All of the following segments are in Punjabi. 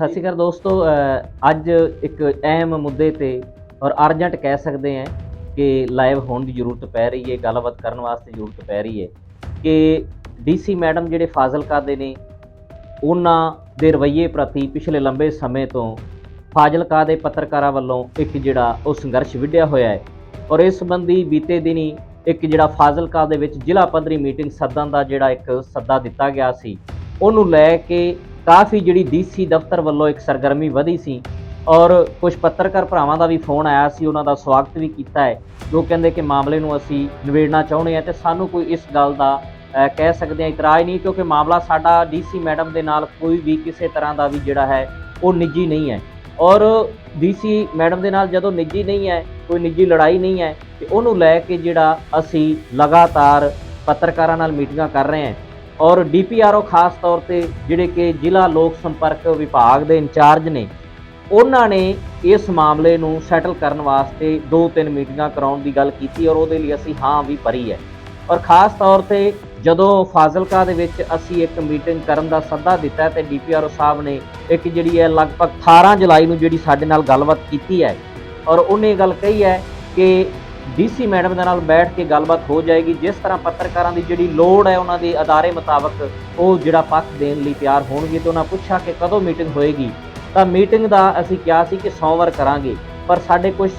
ਸਤਿ ਸ਼੍ਰੀ ਅਕਾਲ ਦੋਸਤੋ ਅੱਜ ਇੱਕ ਅਹਿਮ ਮੁੱਦੇ ਤੇ ਔਰ ਅਰਜੈਂਟ ਕਹਿ ਸਕਦੇ ਹਾਂ ਕਿ ਲਾਈਵ ਹੋਣ ਦੀ ਜ਼ਰੂਰਤ ਪੈ ਰਹੀ ਹੈ, ਗੱਲਬਾਤ ਕਰਨ ਵਾਸਤੇ ਜ਼ਰੂਰਤ ਪੈ ਰਹੀ ਹੈ ਕਿ ਡੀਸੀ ਮੈਡਮ ਜਿਹੜੇ ਫਾਜ਼ਿਲਕਾ ਦੇ ਨੇ, ਉਹਨਾਂ ਦੇ ਰਵੱਈਏ ਪ੍ਰਤੀ ਪਿਛਲੇ ਲੰਬੇ ਸਮੇਂ ਤੋਂ ਫਾਜ਼ਿਲਕਾ ਦੇ ਪੱਤਰਕਾਰਾਂ ਵੱਲੋਂ ਇੱਕ ਜਿਹੜਾ ਉਹ ਸੰਘਰਸ਼ ਵਿੱਢਿਆ ਹੋਇਆ ਹੈ ਔਰ ਇਸ ਸੰਬੰਧੀ ਬੀਤੇ ਦਿਨੀ ਇੱਕ ਜਿਹੜਾ ਫਾਜ਼ਿਲਕਾ ਦੇ ਵਿੱਚ ਜ਼ਿਲ੍ਹਾ ਪੱਧਰੀ ਮੀਟਿੰਗ ਸੱਦਣ ਦਾ ਜਿਹੜਾ ਇੱਕ ਸੱਦਾ ਦਿੱਤਾ ਗਿਆ ਸੀ, ਉਹਨੂੰ ਲੈ ਕੇ ਕਾਫੀ ਜਿਹੜੀ ਡੀਸੀ ਦਫ਼ਤਰ ਵੱਲੋਂ ਇੱਕ ਸਰਗਰਮੀ ਵਧੀ ਸੀ ਔਰ ਕੁਝ ਪੱਤਰਕਾਰ ਭਰਾਵਾਂ ਦਾ ਵੀ ਫੋਨ ਆਇਆ ਸੀ, ਉਹਨਾਂ ਦਾ ਸਵਾਗਤ ਵੀ ਕੀਤਾ ਹੈ। ਜੋ ਕਹਿੰਦੇ ਕਿ ਮਾਮਲੇ ਨੂੰ ਅਸੀਂ ਨਿਬੇੜਨਾ ਚਾਹੁੰਦੇ ਹਾਂ ਤੇ ਸਾਨੂੰ ਕੋਈ ਇਸ ਗੱਲ ਦਾ ਕਹਿ ਸਕਦੇ ਹਾਂ ਇਤਰਾਜ਼ ਨਹੀਂ, ਕਿਉਂਕਿ ਮਾਮਲਾ ਸਾਡਾ ਡੀਸੀ ਮੈਡਮ ਦੇ ਨਾਲ ਕੋਈ ਵੀ ਕਿਸੇ ਤਰ੍ਹਾਂ ਦਾ ਵੀ ਜਿਹੜਾ ਹੈ, ਉਹ ਨਿੱਜੀ ਨਹੀਂ ਹੈ। ਔਰ ਡੀਸੀ ਮੈਡਮ ਦੇ ਨਾਲ ਜਦੋਂ ਨਿੱਜੀ ਨਹੀਂ ਹੈ, ਕੋਈ ਨਿੱਜੀ ਲੜਾਈ ਨਹੀਂ ਹੈ, ਤੇ ਉਹਨੂੰ ਲੈ ਕੇ ਜਿਹੜਾ ਅਸੀਂ ਲਗਾਤਾਰ ਪੱਤਰਕਾਰਾਂ ਨਾਲ ਮੀਟਿੰਗਾਂ ਕਰ ਰਹੇ ਹਾਂ। ਔਰ ਡੀਪੀਆਰਓ ਖਾਸ ਤੌਰ ਤੇ ਜਿਹੜੇ ਕਿ ਜ਼ਿਲ੍ਹਾ ਲੋਕ ਸੰਪਰਕ ਵਿਭਾਗ ਦੇ ਇੰਚਾਰਜ ਨੇ, ਉਹਨਾਂ ਨੇ ਇਸ ਮਾਮਲੇ ਨੂੰ ਸੈਟਲ ਕਰਨ ਵਾਸਤੇ ਦੋ ਤਿੰਨ ਮੀਟਿੰਗਾਂ ਕਰਾਉਣ ਦੀ ਗੱਲ ਕੀਤੀ ਔਰ ਉਹਦੇ ਲਈ ਅਸੀਂ ਹਾਂ ਵੀ ਭਰੀ ਹੈ। ਔਰ ਖਾਸ ਤੌਰ ਤੇ ਜਦੋਂ ਫਾਜ਼ਿਲਕਾ ਦੇ ਵਿੱਚ ਅਸੀਂ ਇੱਕ ਮੀਟਿੰਗ ਕਰਨ ਦਾ ਸੱਦਾ ਦਿੱਤਾ ਹੈ ਤੇ ਡੀਪੀਆਰਓ ਸਾਹਿਬ ਨੇ ਇੱਕ ਜਿਹੜੀ ਹੈ ਲਗਭਗ 18 ਜੁਲਾਈ ਨੂੰ ਜਿਹੜੀ ਸਾਡੇ ਨਾਲ ਗੱਲਬਾਤ ਕੀਤੀ ਹੈ ਔਰ ਉਹਨੇ ਇਹ ਗੱਲ ਕਹੀ ਹੈ ਕਿ ਡੀਸੀ ਮੈਡਮ ਦੇ ਨਾਲ ਬੈਠ ਕੇ ਗੱਲਬਾਤ ਹੋ ਜਾਏਗੀ। ਜਿਸ ਤਰ੍ਹਾਂ ਪੱਤਰਕਾਰਾਂ ਦੀ ਜਿਹੜੀ ਲੋੜ ਹੈ, ਉਹਨਾਂ ਦੇ ਅਦਾਰੇ ਮੁਤਾਬਕ ਉਹ ਜਿਹੜਾ ਪੱਖ ਦੇਣ ਲਈ ਤਿਆਰ ਹੋਣਗੇ ਤੇ ਉਹਨਾਂ ਪੁੱਛਿਆ ਕਿ ਕਦੋਂ ਮੀਟਿੰਗ ਹੋਏਗੀ। ਤਾਂ ਮੀਟਿੰਗ ਦਾ ਅਸੀਂ ਕਿਹਾ ਸੀ ਕਿ ਸੋਮਵਾਰ ਕਰਾਂਗੇ, ਪਰ ਸਾਡੇ ਕੁਝ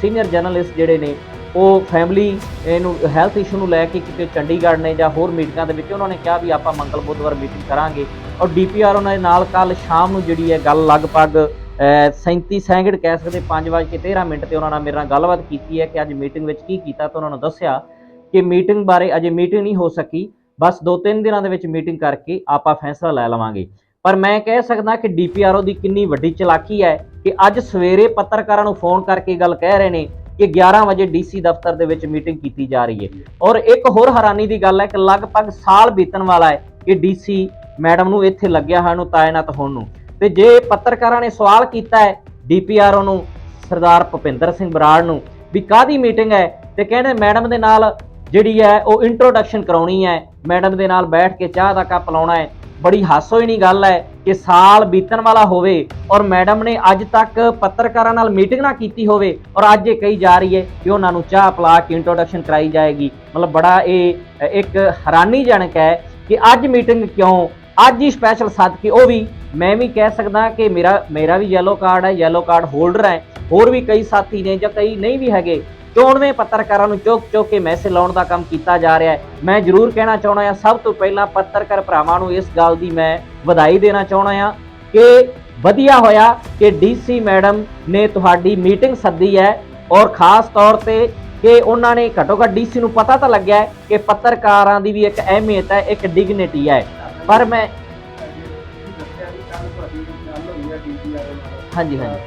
ਸੀਨੀਅਰ ਜਰਨਲਿਸਟ ਜਿਹੜੇ ਨੇ, ਉਹ ਫੈਮਿਲੀ ਇਹਨੂੰ, ਹੈਲਥ ਇਸ਼ੂ ਨੂੰ ਲੈ ਕੇ ਕਿਤੇ ਚੰਡੀਗੜ੍ਹ ਨੇ ਜਾਂ ਹੋਰ ਮੀਟਿੰਗਾਂ ਦੇ ਵਿੱਚ ਉਹਨਾਂ ਨੇ ਕਿਹਾ ਵੀ ਆਪਾਂ ਮੰਗਲ ਬੁੱਧਵਾਰ ਮੀਟਿੰਗ ਕਰਾਂਗੇ। ਔਰ ਡੀਪੀਆਰ ਉਹਨਾਂ ਦੇ ਨਾਲ ਕੱਲ ਸ਼ਾਮ ਨੂੰ ਜਿਹੜੀ ਹੈ ਗੱਲ ਲਗਭਗ 37 ਸੈਕਿੰਡ ਕਹਿ ਸਕਦੇ 5:13 ਮਿੰਟ ਤੇ ਉਹਨਾਂ ਨਾਲ ਮੇਰੇ ਨਾਲ ਗੱਲਬਾਤ ਕੀਤੀ ਹੈ ਕਿ ਅੱਜ ਮੀਟਿੰਗ ਵਿੱਚ ਕੀ ਕੀਤਾ ਤਾਂ ਉਹਨਾਂ ਨੂੰ ਦੱਸਿਆ ਕਿ ਮੀਟਿੰਗ ਬਾਰੇ ਅਜੇ ਮੀਟਿੰਗ ਨਹੀਂ ਹੋ ਸਕੀ। ਬਸ 2-3 ਦਿਨਾਂ ਦੇ ਵਿੱਚ ਮੀਟਿੰਗ ਕਰਕੇ ਆਪਾਂ ਫੈਸਲਾ ਲੈ ਲਵਾਂਗੇ। ਪਰ ਮੈਂ ਕਹਿ ਸਕਦਾ ਕਿ ਡੀਪੀਆਰਓ ਦੀ ਕਿੰਨੀ ਵੱਡੀ ਚਲਾਕੀ ਹੈ ਕਿ ਅੱਜ ਸਵੇਰੇ ਪੱਤਰਕਾਰਾਂ ਨੂੰ ਫੋਨ ਕਰਕੇ ਗੱਲ ਕਹਿ ਰਹੇ ਨੇ ਕਿ 11 ਵਜੇ ਡੀਸੀ ਦਫ਼ਤਰ ਦੇ ਵਿੱਚ ਮੀਟਿੰਗ ਕੀਤੀ ਜਾ ਰਹੀ ਹੈ। ਔਰ ਇੱਕ ਹੋਰ ਹੈਰਾਨੀ ਦੀ ਗੱਲ ਹੈ ਕਿ ਲਗਭਗ ਸਾਲ ਬੀਤਣ ਵਾਲਾ ਹੈ ਕਿ ਡੀਸੀ ਮੈਡਮ ਨੂੰ ਇੱਥੇ ਲੱਗਿਆ ਹੋਇਆ ਨੂੰ ਤਾਇਨਾਤ ਹੋਣ ਨੂੰ। ਤੇ ਜੇ ਪੱਤਰਕਾਰਾਂ ਨੇ ਸਵਾਲ ਕੀਤਾ ਹੈ ਡੀਪੀਆਰਓ ਨੂੰ, ਸਰਦਾਰ ਭੁਪਿੰਦਰ ਸਿੰਘ ਬਰਾੜ ਨੂੰ, ਵੀ ਕਾਦੀ ਮੀਟਿੰਗ ਹੈ ਤੇ ਕਹਿੰਦੇ ਮੈਡਮ ਦੇ ਨਾਲ ਜਿਹੜੀ ਹੈ ਉਹ ਇੰਟਰੋਡਕਸ਼ਨ ਕਰਾਉਣੀ ਹੈ, ਮੈਡਮ ਦੇ ਨਾਲ ਬੈਠ ਕੇ ਚਾਹ ਦਾ ਕੱਪ ਲਾਉਣਾ ਹੈ, ਬੜੀ ਹਾਸੋਹੀਣੀ ਗੱਲ ਹੈ ਕਿ ਸਾਲ ਬੀਤਣ ਵਾਲਾ ਹੋਵੇ ਔਰ ਮੈਡਮ ਨੇ ਅੱਜ ਤੱਕ ਪੱਤਰਕਾਰਾਂ ਨਾਲ ਮੀਟਿੰਗ ਨਾ ਕੀਤੀ ਹੋਵੇ ਔਰ ਅੱਜ ਇਹ ਕਹੀ ਜਾ ਰਹੀ ਹੈ ਕਿ ਉਹਨਾਂ ਨੂੰ ਚਾਹ ਪਿਲਾ ਕੇ ਇੰਟਰੋਡਕਸ਼ਨ ਕਰਾਈ ਜਾਏਗੀ। ਮਤਲਬ ਬੜਾ ਇਹ, ਇੱਕ ਹੈਰਾਨੀਜਨਕ ਹੈ ਕਿ ਅੱਜ ਮੀਟਿੰਗ ਕਿਉਂ, ਅੱਜ ਹੀ ਸਪੈਸ਼ਲ ਸੱਦ ਕੇ ਉਹ ਵੀ ਮੈਂ ਵੀ ਕਹਿ ਸਕਦਾ ਕਿ ਮੇਰਾ ਮੇਰਾ ਵੀ ਯੈਲੋ ਕਾਰਡ ਹੈ ਯੈਲੋ ਕਾਰਡ ਹੋਲਡਰ ਹੈ, ਹੋਰ ਵੀ ਕਈ ਸਾਥੀ ਨੇ ਜਾਂ ਕਈ ਨਹੀਂ ਵੀ ਹੈਗੇ ਚੋਣਵੇਂ ਪੱਤਰਕਾਰਾਂ ਨੂੰ ਚੁੱਕ ਚੁੱਕ ਕੇ ਮੈਸੇਜ ਲਾਉਣ ਦਾ ਕੰਮ ਕੀਤਾ ਜਾ ਰਿਹਾ ਹੈ। ਮੈਂ ਜ਼ਰੂਰ ਕਹਿਣਾ ਚਾਹੁੰਦਾ ਹਾਂ, ਸਭ ਤੋਂ ਪਹਿਲਾਂ ਪੱਤਰਕਾਰ ਭਰਾਵਾਂ ਨੂੰ ਇਸ ਗੱਲ ਦੀ ਮੈਂ ਵਧਾਈ ਦੇਣਾ ਚਾਹੁੰਦਾ ਹਾਂ ਕਿ ਵਧੀਆ ਹੋਇਆ ਕਿ ਡੀਸੀ ਮੈਡਮ ਨੇ ਤੁਹਾਡੀ ਮੀਟਿੰਗ ਸੱਦੀ ਹੈ ਔਰ ਖਾਸ ਤੌਰ ਤੇ ਕਿ ਉਹਨਾਂ ਨੇ ਘੱਟੋ ਘੱਟ ਡੀਸੀ ਨੂੰ ਪਤਾ ਤਾਂ ਲੱਗਿਆ ਕਿ ਪੱਤਰਕਾਰਾਂ ਦੀ ਵੀ ਇੱਕ ਅਹਿਮੀਅਤ ਹੈ, ਇੱਕ ਡਿਗਨਿਟੀ ਹੈ। ਪਰ ਮੈਂ ਹਾਂਜੀ ਹਾਂਜੀ।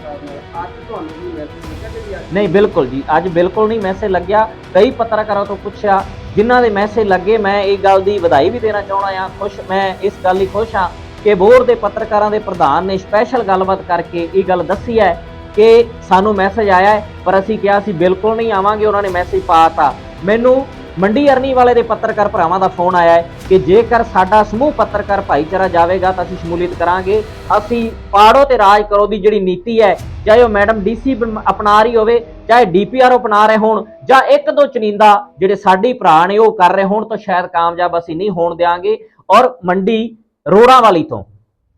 ਨਹੀਂ ਬਿਲਕੁਲ ਜੀ। ਅੱਜ ਬਿਲਕੁਲ ਨਹੀਂ ਮੈਸੇਜ ਲੱਗਿਆ। ਕਈ ਪੱਤਰਕਾਰਾਂ ਤੋਂ ਪੁੱਛਿਆ ਜਿਨ੍ਹਾਂ ਦੇ ਮੈਸੇਜ ਲੱਗੇ ਮੈਂ ਇਹ ਗੱਲ ਦੀ ਵਧਾਈ ਵੀ ਦੇਣਾ ਚਾਹਣਾ ਹਾਂ ਖੁਸ਼ ਮੈਂ ਇਸ ਗੱਲ ਲਈ ਖੁਸ਼ ਹਾਂ ਕਿ ਬੋਰਡ ਦੇ ਪੱਤਰਕਾਰਾਂ ਦੇ ਪ੍ਰਧਾਨ ਨੇ ਸਪੈਸ਼ਲ ਗੱਲਬਾਤ ਕਰਕੇ ਇਹ ਗੱਲ ਦੱਸੀ ਹੈ ਕਿ ਸਾਨੂੰ ਮੈਸੇਜ ਆਇਆ ਹੈ ਪਰ ਅਸੀਂ ਕਿਹਾ ਸੀ ਬਿਲਕੁਲ ਨਹੀਂ ਆਵਾਂਗੇ ਉਹਨਾਂ ਨੇ ਮੈਸੇਜ ਪਾਤਾ ਮੈਨੂੰ ਮੰਡੀ ਅਰਨੀ ਵਾਲੇ ਦੇ ਪੱਤਰਕਾਰ ਭਰਾਵਾਂ ਦਾ ਫੋਨ ਆਇਆ ਹੈ ਕਿ ਜੇਕਰ ਸਾਡਾ ਸਮੂਹ ਪੱਤਰਕਾਰ ਭਾਈਚਾਰਾ ਜਾਵੇਗਾ ਤਾਂ ਅਸੀਂ ਸ਼ਮੂਲੀਅਤ ਕਰਾਂਗੇ। ਅਸੀਂ ਪਾੜੋ ਤੇ ਰਾਜ ਕਰੋ ਦੀ ਜਿਹੜੀ ਨੀਤੀ ਹੈ, ਚਾਹੇ ਉਹ ਮੈਡਮ ਡੀਸੀ ਅਪਣਾ ਰਹੀ ਹੋਵੇ, ਚਾਹੇ ਡੀਪੀਆਰ ਅਪਣਾ ਰਹੇ ਹੋਣ, ਜਾਂ ਇੱਕ ਦੋ ਚੁਣਿੰਦਾ ਜਿਹੜੇ ਸਾਡੀ ਭਰਾ ਨੇ ਉਹ ਕਰ ਰਹੇ ਹੋਣ, ਤਾਂ ਸ਼ਾਇਦ ਕਾਮਯਾਬ ਅਸੀਂ ਨਹੀਂ ਹੋਣ ਦੇਾਂਗੇ ਔਰ ਮੰਡੀ ਰੋੜਾ ਵਾਲੀ ਤੋਂ,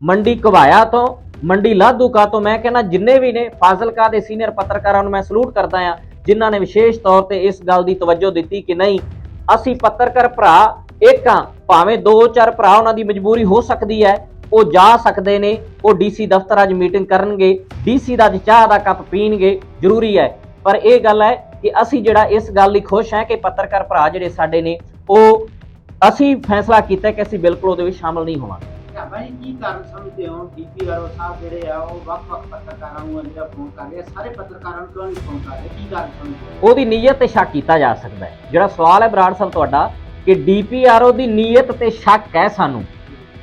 ਮੰਡੀ ਘਵਾਇਆ ਤੋਂ, ਮੰਡੀ ਲਾਧੂਕਾ ਤੋਂ, ਮੈਂ ਕਹਿੰਦਾ ਜਿੰਨੇ ਵੀ ਨੇ, ਫਾਜ਼ਿਲਕਾ ਦੇ ਸੀਨੀਅਰ ਪੱਤਰਕਾਰਾਂ ਨੂੰ ਮੈਂ ਸਲੂਟ ਕਰਦਾ ਆ ਜਿਨ੍ਹਾਂ ਨੇ ਵਿਸ਼ੇਸ਼ ਤੌਰ ਤੇ ਇਸ ਗੱਲ ਦੀ ਤਵੱਜੋ ਦਿੱਤੀ ਕਿ ਨਹੀਂ, ਅਸੀਂ ਪੱਤਰਕਾਰ ਭਰਾ ਇੱਕ ਆ ਭਾਵੇਂ ਦੋ ਚਾਰ ਭਰਾ ਉਹਨਾਂ ਦੀ ਮਜਬੂਰੀ ਹੋ ਸਕਦੀ ਹੈ, ਉਹ ਜਾ ਸਕਦੇ ਨੇ, ਉਹ ਡੀਸੀ ਦਫ਼ਤਰ ਅੱਜ ਮੀਟਿੰਗ ਕਰਨਗੇ, ਡੀਸੀ ਦਾ ਅੱਜ ਚਾਹ ਦਾ ਕੱਪ ਪੀਣਗੇ, ਜ਼ਰੂਰੀ ਹੈ। ਪਰ ਇਹ ਗੱਲ ਹੈ ਕਿ ਅਸੀਂ ਜਿਹੜਾ ਇਸ ਗੱਲ ਲਈ ਖੁਸ਼ ਹਾਂ ਕਿ ਪੱਤਰਕਾਰ ਭਰਾ ਜਿਹੜੇ ਸਾਡੇ ਨੇ, ਉਹ ਅਸੀਂ ਫੈਸਲਾ ਕੀਤਾ ਕਿ ਅਸੀਂ ਬਿਲਕੁਲ ਉਹਦੇ ਵਿੱਚ ਸ਼ਾਮਲ ਨਹੀਂ ਹੋਵਾਂਗੇ। ਭਾਈ ਕੀ ਕਾਰਨ ਸਮਝਦੇ ਹੋ? ਡੀਪੀਆਰਓ ਸਾਹਿਬ ਜਿਹੜੇ ਆ, ਉਹ ਵੱਖ-ਵੱਖ ਪੱਤਰਕਾਰਾਂ ਨੂੰ ਜਿਹੜਾ ਫੋਨ ਕਰ ਰਹੇ ਆ। ਸਾਰੇ ਪੱਤਰਕਾਰਾਂ ਨੂੰ ਕਿਉਂ ਨਹੀਂ ਫੋਨ ਕਰ ਰਹੇ? ਕੀ ਕਾਰਨ ਸਮਝਦੇ ਹੋ? ਉਹਦੀ ਨੀਅਤ ਤੇ ਸ਼ੱਕ ਕੀਤਾ ਜਾ ਸਕਦਾ ਹੈ। ਜਿਹੜਾ ਸਵਾਲ ਹੈ ਬਰਾੜ ਸਾਹਿਬ ਤੁਹਾਡਾ, ਕਿ ਡੀਪੀਆਰਓ ਦੀ ਨੀਅਤ ਤੇ ਸ਼ੱਕ ਹੈ ਸਾਨੂੰ?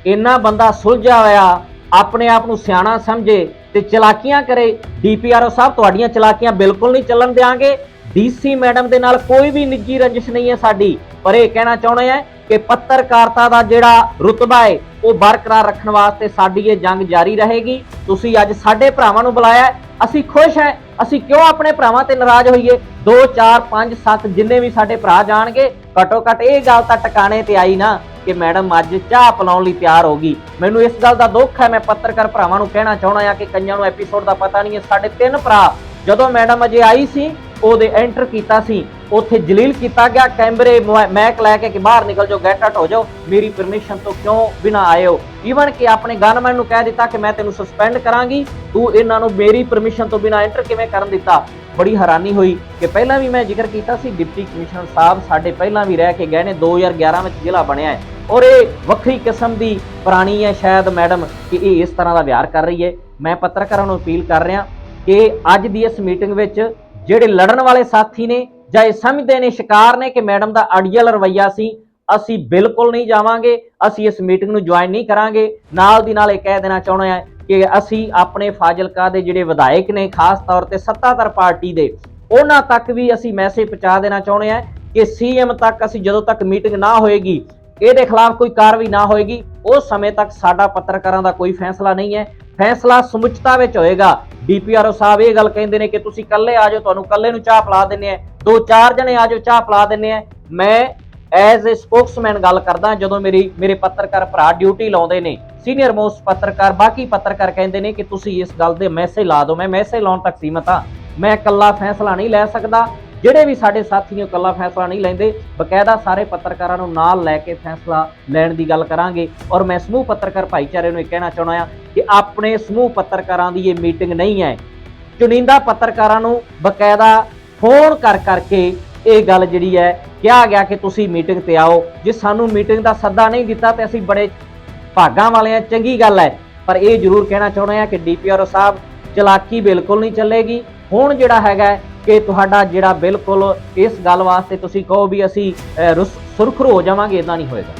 ਇੰਨਾ ਬੰਦਾ ਸੁਲਝਿਆ ਹੋਇਆ, ਆਪਣੇ ਆਪ ਨੂੰ ਸਿਆਣਾ ਸਮਝੇ ਤੇ ਚਲਾਕੀਆਂ ਕਰੇ। ਡੀਪੀਆਰਓ ਸਾਹਿਬ, ਤੁਹਾਡੀਆਂ ਚਲਾਕੀਆਂ ਬਿਲਕੁਲ ਨਹੀਂ ਚੱਲਣ ਦੇਾਂਗੇ ਡੀਸੀ ਮੈਡਮ ਦੇ ਨਾਲ ਕੋਈ ਵੀ ਨਿੱਜੀ ਰੰਜਿਸ਼ ਨਹੀਂ ਹੈ ਸਾਡੀ। ਪਰ ਇਹ ਕਹਿਣਾ ਚਾਹੁੰਦੇ ਆ ਕਿ ਪੱਤਰਕਾਰਤਾ ਦਾ ਜਿਹੜਾ ਰੁਤਬਾ ਹੈ, ਉਹ ਬਰਕਰਾਰ ਰੱਖਣ ਵਾਸਤੇ ਸਾਡੀ ਇਹ ਜੰਗ ਜਾਰੀ ਰਹੇਗੀ। ਤੁਸੀਂ ਅੱਜ ਸਾਡੇ ਭਰਾਵਾਂ ਨੂੰ ਬੁਲਾਇਆ ਅਸੀਂ ਖੁਸ਼ ਹੈ। ਅਸੀਂ ਕਿਉਂ ਆਪਣੇ ਭਰਾਵਾਂ ਤੇ ਨਾਰਾਜ਼ ਹੋਈਏ? 2 4 5 7 ਜਿੰਨੇ ਵੀ ਸਾਡੇ ਭਰਾ ਜਾਣਗੇ ਘਟੋ ਘਟ ਇਹ ਗੱਲ ਤਾਂ ਟਿਕਾਣੇ ਤੇ ਆਈ ਨਾ। ਕਿ ਮੈਡਮ ਅੱਜ ਚਾਹ ਪਿਲਾਉਣ ਲਈ ਤਿਆਰ ਹੋ ਗਈ। ਮੈਨੂੰ ਇਸ ਗੱਲ ਦਾ ਦੁੱਖ ਹੈ, ਮੈਂ ਪੱਤਰਕਾਰ ਭਰਾਵਾਂ ਨੂੰ ਕਹਿਣਾ ਚਾਹਣਾ ਆ ਕਿ ਕਈਆਂ ਨੂੰ ਐਪੀਸੋਡ ਦਾ ਪਤਾ ਨਹੀਂ ਹੈ। ਸਾਡੇ ਤਿੰਨ ਭਰਾ, ਜਦੋਂ ਮੈਡਮ ਅਜੇ ਆਈ ਸੀ ਉਹਦੇ ਐਂਟਰ ਕੀਤਾ ਸੀ। ਉੱਥੇ ਜਲੀਲ ਕੀਤਾ ਗਿਆ। ਕੈਮਰੇ ਮੋਬਾਇ- ਮੈਕ ਲੈ ਕੇ ਕਿ ਬਾਹਰ ਨਿਕਲ ਜਾਓ ਗੈਟ ਆਊਟ ਹੋ ਜਾਓ। ਮੇਰੀ ਪਰਮਿਸ਼ਨ ਤੋਂ ਕਿਉਂ ਬਿਨਾ ਆਏ ਹੋ? ਈਵਨ ਕਿ ਆਪਣੇ ਗਨਮੈਨ ਨੂੰ ਕਹਿ ਦਿੱਤਾ ਕਿ ਮੈਂ ਤੈਨੂੰ ਸਸਪੈਂਡ ਕਰਾਂਗੀ। ਤੂੰ ਇਹਨਾਂ ਨੂੰ ਮੇਰੀ ਪਰਮਿਸ਼ਨ ਤੋਂ ਬਿਨਾ ਐਂਟਰ ਕਿਵੇਂ ਕਰਨ ਦਿੱਤਾ? ਬੜੀ ਹੈਰਾਨੀ ਹੋਈ ਕਿ ਪਹਿਲਾਂ ਵੀ ਮੈਂ ਜ਼ਿਕਰ ਕੀਤਾ ਸੀ, ਡਿਪਟੀ ਕਮਿਸ਼ਨਰ ਸਾਹਿਬ ਸਾਡੇ ਪਹਿਲਾਂ ਵੀ ਰਹਿ ਕੇ ਗਏ ਨੇ। 2011 ਵਿੱਚ ਜ਼ਿਲ੍ਹਾ ਬਣਿਆ ਹੈ। ਔਰ ਇਹ ਵੱਖਰੀ ਕਿਸਮ ਦੀ ਪੁਰਾਣੀ ਹੈ ਸ਼ਾਇਦ ਮੈਡਮ ਕਿ ਇਹ ਇਸ ਤਰ੍ਹਾਂ ਦਾ ਵਿਹਾਰ ਕਰ ਰਹੀ ਹੈ। ਮੈਂ ਪੱਤਰਕਾਰਾਂ ਨੂੰ ਅਪੀਲ ਕਰ ਰਿਹਾ ਕਿ ਅੱਜ ਦੀ ਇਸ ਮੀਟਿੰਗ ਵਿੱਚ ਜਿਹੜੇ ਲੜਨ ਵਾਲੇ ਸਾਥੀ ਨੇ ਜਾਂ ਇਹ ਸਮਝਦੇ ਨੇ, ਸ਼ਿਕਾਰ ਨੇ ਕਿ ਮੈਡਮ ਦਾ ਅੜੀਅਲ ਰਵੱਈਆ ਸੀ, ਅਸੀਂ ਬਿਲਕੁਲ ਨਹੀਂ ਜਾਵਾਂਗੇ, ਅਸੀਂ ਇਸ ਮੀਟਿੰਗ ਨੂੰ ਜੁਆਇਨ ਨਹੀਂ ਕਰਾਂਗੇ। ਨਾਲ ਦੀ ਨਾਲ ਇਹ ਕਹਿ ਦੇਣਾ ਚਾਹੁੰਦੇ ਆ ਕਿ ਅਸੀਂ ਆਪਣੇ ਫਾਜ਼ਿਲਕਾ ਦੇ ਜਿਹੜੇ ਵਿਧਾਇਕ ਨੇ, ਖਾਸ ਤੌਰ ਤੇ ਸੱਤਾਧਰ ਪਾਰਟੀ ਦੇ, ਉਹਨਾਂ ਤੱਕ ਵੀ ਅਸੀਂ ਮੈਸੇਜ ਪਹੁੰਚਾ ਦੇਣਾ ਚਾਹੁੰਦੇ ਆ ਕਿ ਸੀਐਮ ਤੱਕ ਅਸੀਂ ਜਦੋਂ ਤੱਕ ਮੀਟਿੰਗ ਨਾ ਹੋਏਗੀ, ਇਹਦੇ ਖਿਲਾਫ ਕੋਈ ਕਾਰਵਾਈ ਨਾ ਹੋਏਗੀ, ਉਸ ਸਮੇਂ ਤੱਕ ਸਾਡਾ ਪੱਤਰਕਾਰਾਂ ਦਾ ਕੋਈ ਫੈਸਲਾ ਨਹੀਂ ਹੈ। ਫੈਸਲਾ ਸਮੁੱਚਤਾ ਵਿੱਚ ਹੋਏਗਾ। ਡੀਪੀਆਰਓ ਸਾਹਿਬ ਇਹ ਗੱਲ ਕਹਿੰਦੇ ਨੇ ਕਿ ਤੁਸੀਂ ਇਕੱਲੇ ਆ ਜਾਓ, ਤੁਹਾਨੂੰ ਇਕੱਲੇ ਨੂੰ ਚਾਹ ਪਿਲਾ ਦਿੰਨੇ ਆ ਦੋ ਚਾਰ ਜਣੇ ਆ ਜਾਓ, ਚਾਹ ਪਿਲਾ ਦਿੰਨੇ ਆ ਮੈਂ ਐਜ਼ ਅ ਸਪੋਕਸਮੈਨ ਗੱਲ ਕਰਦਾ ਜਦੋਂ ਮੇਰੀ, ਮੇਰੇ ਪੱਤਰਕਾਰ ਭਰਾ ਡਿਊਟੀ ਲਾਉਂਦੇ ਨੇ। ਸੀਨੀਅਰ ਮੋਸਟ ਪੱਤਰਕਾਰ, ਬਾਕੀ ਪੱਤਰਕਾਰ ਕਹਿੰਦੇ ਨੇ ਕਿ ਤੁਸੀਂ ਇਸ ਗੱਲ ਦੇ ਮੈਸੇਜ ਲਾ ਦਿਓ। ਮੈਂ ਮੈਸੇਜ ਲਾਉਣ ਤੱਕ ਸੀਮਤ ਹਾਂ। ਮੈਂ ਇਕੱਲਾ ਫੈਸਲਾ ਨਹੀਂ ਲੈ ਸਕਦਾ। ਜਿਹੜੇ ਵੀ ਸਾਡੇ ਸਾਥੀ ਉਹ ਇਕੱਲਾ ਫੈਸਲਾ ਨਹੀਂ ਲੈਂਦੇ। ਬਕਾਇਦਾ ਸਾਰੇ ਪੱਤਰਕਾਰਾਂ ਨੂੰ ਨਾਲ ਲੈ ਕੇ ਫੈਸਲਾ ਲੈਣ ਦੀ ਗੱਲ ਕਰਾਂਗੇ। ਔਰ ਮੈਂ ਸਮੂਹ ਪੱਤਰਕਾਰ ਭਾਈਚਾਰੇ ਨੂੰ ਇਹ ਕਹਿਣਾ ਚਾਹੁੰਦਾ ਹਾਂ ਕਿ ਆਪਣੇ ਸਮੂਹ ਪੱਤਰਕਾਰਾਂ ਦੀ ਇਹ ਮੀਟਿੰਗ ਨਹੀਂ ਹੈ। ਚੁਣਿੰਦਾ ਪੱਤਰਕਾਰਾਂ ਨੂੰ ਬਕਾਇਦਾ ਫੋਨ ਕਰ ਕਰਕੇ ਇਹ ਗੱਲ ਜਿਹੜੀ ਹੈ ਕਿਹਾ ਗਿਆ ਕਿ ਤੁਸੀਂ ਮੀਟਿੰਗ ਤੇ ਆਓ। ਜੇ ਸਾਨੂੰ ਮੀਟਿੰਗ ਦਾ ਸੱਦਾ ਨਹੀਂ ਦਿੱਤਾ ਤੇ ਅਸੀਂ ਬੜੇ ਭਾਗਾਂ ਵਾਲੇ ਆ ਚੰਗੀ ਗੱਲ ਹੈ। ਪਰ ਇਹ ਜ਼ਰੂਰ ਕਹਿਣਾ ਚਾਹੁੰਦੇ ਆ ਕਿ ਡੀਪੀਆਰ ਸਾਹਿਬ ਚਲਾਕੀ ਬਿਲਕੁਲ ਨਹੀਂ ਚੱਲੇਗੀ। ਹੁਣ ਜਿਹੜਾ ਹੈਗਾ ਕਿ ਤੁਹਾਡਾ ਜਿਹੜਾ ਬਿਲਕੁਲ ਇਸ ਗੱਲ ਵਾਸਤੇ ਤੁਸੀਂ ਕਹੋ ਵੀ ਅਸੀਂ ਅਹ, ਸੁਰਖਰੂ ਹੋ ਜਾਵਾਂਗੇ ਇਦਾਂ ਨਹੀਂ ਹੋਏਗਾ।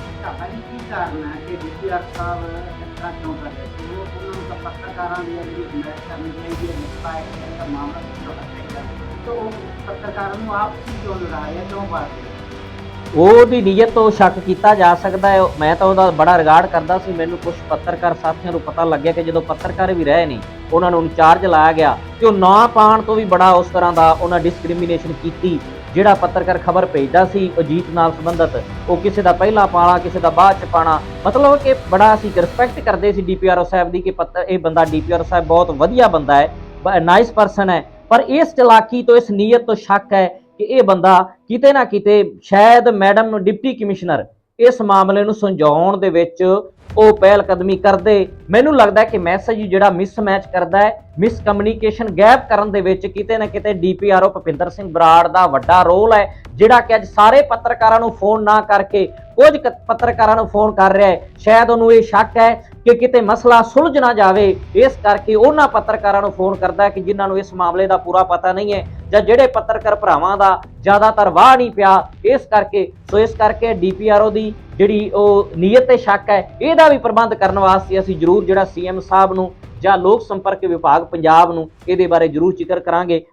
ਉਹ ਉਹਨਾਂ ਨੂੰ ਤਾਂ ਪੱਤਰਕਾਰਾਂ ਦੀ ਜਿਹੜੀ ਹਮਾਇਤ ਕਰਨੀ ਚਾਹੀਦੀ ਹੈ ਨਿਕਤਾ ਹੈ ਕਿ ਇਹਦਾ ਮਾਮਲਾ ਕਿਉਂ ਚਾਹੀਦਾ ਤਾਂ ਉਹ ਪੱਤਰਕਾਰਾਂ ਨੂੰ ਆਪ ਹੀ ਕਿਉਂ ਲੜਾ ਕਿਉਂ ਬਾਤ ਉਹਦੀ ਨੀਅਤ ਤੋਂ ਸ਼ੱਕ ਕੀਤਾ ਜਾ ਸਕਦਾ ਹੈ। ਮੈਂ ਤਾਂ ਉਹਦਾ ਬੜਾ ਰਿਗਾਰਡ ਕਰਦਾ ਸੀ। ਮੈਨੂੰ ਕੁਝ ਪੱਤਰਕਾਰ ਸਾਥੀਆਂ ਨੂੰ ਪਤਾ ਲੱਗਿਆ ਕਿ ਜਦੋਂ ਪੱਤਰਕਾਰ ਵੀ ਰਹੇ ਨੇ, ਉਹਨਾਂ ਨੂੰ ਚਾਰਜ ਲਾਇਆ ਗਿਆ ਤੇ ਉਹ ਨਾ ਪਾਣ ਤੋਂ ਵੀ ਬੜਾ ਉਸ ਤਰ੍ਹਾਂ ਦਾ ਉਹਨਾਂ ਡਿਸਕ੍ਰਿਮੀਨੇਸ਼ਨ ਕੀਤੀ। ਜਿਹੜਾ ਪੱਤਰਕਾਰ ਖਬਰ ਭੇਜਦਾ ਸੀ ਅਜੀਤ ਨਾਲ ਸੰਬੰਧਤ, ਉਹ ਕਿਸੇ ਦਾ ਪਹਿਲਾਂ ਪਾਣਾ ਕਿਸੇ ਦਾ ਬਾਅਦ ਚ ਪਾਣਾ। ਮਤਲਬ ਕਿ ਬੜਾ ਅਸੀਂ ਰਿਸਪੈਕਟ ਕਰਦੇ ਸੀ ਡੀਪੀਆਰਓ ਸਾਹਿਬ ਦੀ ਕਿ ਪੱਤਰ ਇਹ ਬੰਦਾ ਡੀਪੀਆਰਓ ਸਾਹਿਬ ਬਹੁਤ ਵਧੀਆ ਬੰਦਾ ਹੈ ਨਾਈਸ ਪਰਸਨ ਹੈ। ਪਰ ਇਸ ਚਲਾਕੀ ਤੋਂ, ਇਸ ਨੀਅਤ ਤੋਂ ਸ਼ੱਕ ਹੈ ਕਿ ਇਹ ਬੰਦਾ ਕਿਤੇ ਨਾ ਕਿਤੇ ਸ਼ਾਇਦ ਮੈਡਮ ਡਿਪਟੀ ਕਮਿਸ਼ਨਰ ਇਸ ਮਾਮਲੇ ਨੂੰ ਸੁਲਝਾਉਣ ਦੇ ਵਿੱਚ ਉਹ ਪਹਿਲ ਕਦਮੀ ਕਰਦੇ। ਮੈਨੂੰ ਲੱਗਦਾ ਕਿ ਮੈਸੇਜ ਜਿਹੜਾ ਮਿਸਮੈਚ ਕਰਦਾ ਹੈ ਮਿਸ ਕਮਿਊਨੀਕੇਸ਼ਨ ਗੈਪ ਕਰਨ ਦੇ ਵਿੱਚ ਕਿਤੇ ਨਾ ਕਿਤੇ ਡੀਪੀਆਰਓ ਭੁਪਿੰਦਰ ਸਿੰਘ ਬਰਾੜ ਦਾ ਵੱਡਾ ਰੋਲ ਹੈ, ਜਿਹੜਾ ਕਿ ਅੱਜ ਸਾਰੇ ਪੱਤਰਕਾਰਾਂ ਨੂੰ ਫੋਨ ਨਾ ਕਰਕੇ ਕੁਝ ਕੁ ਪੱਤਰਕਾਰਾਂ ਨੂੰ ਫੋਨ ਕਰ ਰਿਹਾ ਹੈ। ਸ਼ਾਇਦ ਉਹਨੂੰ ਇਹ ਸ਼ੱਕ ਹੈ ਕਿ ਕਿਤੇ ਮਸਲਾ ਸੁਲਝ ਨਾ ਜਾਵੇ। ਇਸ ਕਰਕੇ ਉਹਨਾਂ ਪੱਤਰਕਾਰਾਂ ਨੂੰ ਫੋਨ ਕਰਦਾ ਕਿ ਜਿਨ੍ਹਾਂ ਨੂੰ ਇਸ ਮਾਮਲੇ ਦਾ ਪੂਰਾ ਪਤਾ ਨਹੀਂ ਹੈ ਜਾਂ ਜਿਹੜੇ ਪੱਤਰਕਾਰ ਭਰਾਵਾਂ ਦਾ ਜ਼ਿਆਦਾਤਰ ਵਾਹ ਨਹੀਂ ਪਿਆ, ਇਸ ਕਰਕੇ, ਸੋ ਇਸ ਕਰਕੇ ਡੀਪੀਆਰਓ ਦੀ ਜਿਹੜੀ ਉਹ ਨੀਅਤ ਤੇ ਸ਼ੱਕ ਹੈ, ਇਹਦਾ ਵੀ ਪ੍ਰਬੰਧ ਕਰਨ ਵਾਸਤੇ ਅਸੀਂ ਜ਼ਰੂਰ ਜਿਹੜਾ ਸੀਐਮ ਸਾਹਿਬ ਨੂੰ ਜਾਂ ਲੋਕ ਸੰਪਰਕ ਵਿਭਾਗ ਪੰਜਾਬ ਨੂੰ ਇਹਦੇ ਬਾਰੇ ਜ਼ਰੂਰ ਜ਼ਿਕਰ ਕਰਾਂਗੇ।